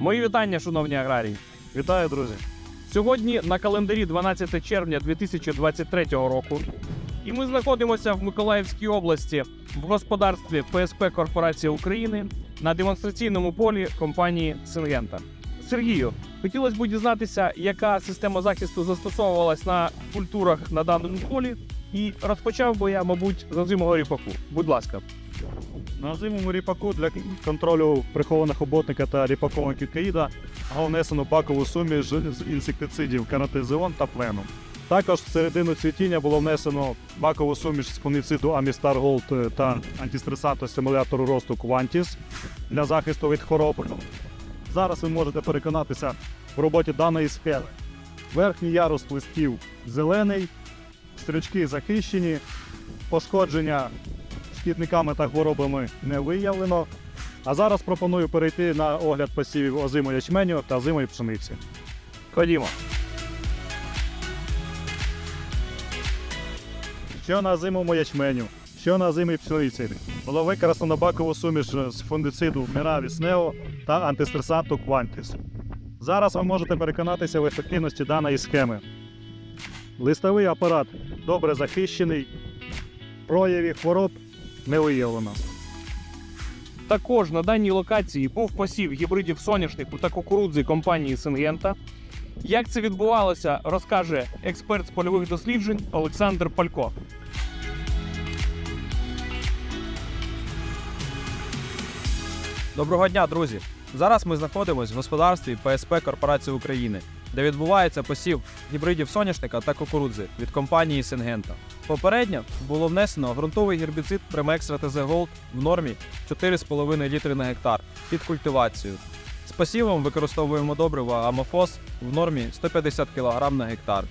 Мої вітання, шановні аграрії. Вітаю, друзі! Сьогодні на календарі 12 червня 2023 року. І ми знаходимося в Миколаївській області в господарстві ПСП Корпорація України на демонстраційному полі компанії Сингента. Сергію, хотілося б дізнатися, яка система захисту застосовувалась на культурах на даному полі. І розпочав би я, мабуть, з озимого ріпаку. Будь ласка. На зимовому ріпаку для контролю прихованих оботника та ріпакового кіткаїда внесено бакову суміш з інсектицидів каратизеон та пленум. Також в середину цвітіння було внесено бакову суміш з фунгіциду Амістар Голд та антистресанту стимулятору росту Квантіс для захисту від хвороб. Зараз ви можете переконатися в роботі даної схеми. Верхній ярус листів зелений, стрічки захищені, пошкодження шкідниками та хворобами не виявлено. А зараз пропоную перейти на огляд посівів озимої ячменю та озимої пшениці. Ходімо. Що на озимому ячменю, що на озимій пшениці. Було використано бакову суміш з фундициду Міравіс Нео та антистресанту Quantis. Зараз ви можете переконатися в ефективності даної схеми. Листовий апарат добре захищений, проявів хвороб не виявлено. Також на даній локації був посів гібридів соняшнику та кукурудзи компанії Сингента. Як це відбувалося, розкаже експерт з польових досліджень Олександр Палько. Доброго дня, друзі! Зараз ми знаходимося в господарстві ПСП Корпорації України, де відбувається посів гібридів соняшника та кукурудзи від компанії Сингента. Попередньо було внесено ґрунтовий гербіцид Premextra TZ Gold в нормі 4,5 літри на гектар під культивацію. З посівом використовуємо добриво Амофос в нормі 150 кг на гектар.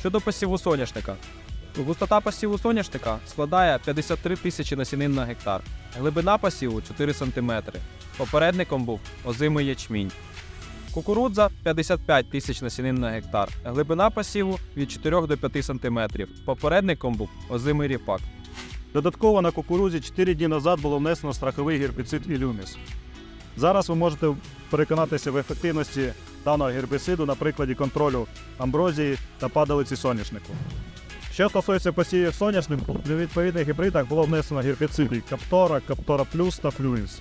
Щодо посіву соняшника, Густота посіву соняшника складає 53 тисячі насінин на гектар, глибина посіву 4 см. Попередником був озимий ячмінь. Кукурудза 55 тисяч насінин на гектар, глибина посіву від 4 до 5 см. Попередником був озимий ріпак. Додатково на кукурузі 4 дні назад було внесено страховий гербіцид Ілюміс. Зараз ви можете переконатися в ефективності даного гербіциду на прикладі контролю амброзії та падалиці соняшнику. Що стосується посівів соняшнику, для відповідних гібридах було внесено гербіциди Каптора, Каптора Плюс та Флюїнс.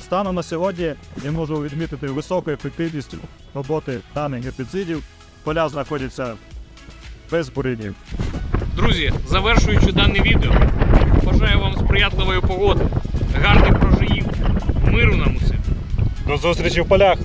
Станом на сьогодні я можу відмітити високу ефективність роботи даних гербіцидів. Поля знаходяться без бурінів. Друзі, завершуючи дане відео, бажаю вам сприятливої погоди, гарних прожиїв, миру нам усім. До зустрічі в полях!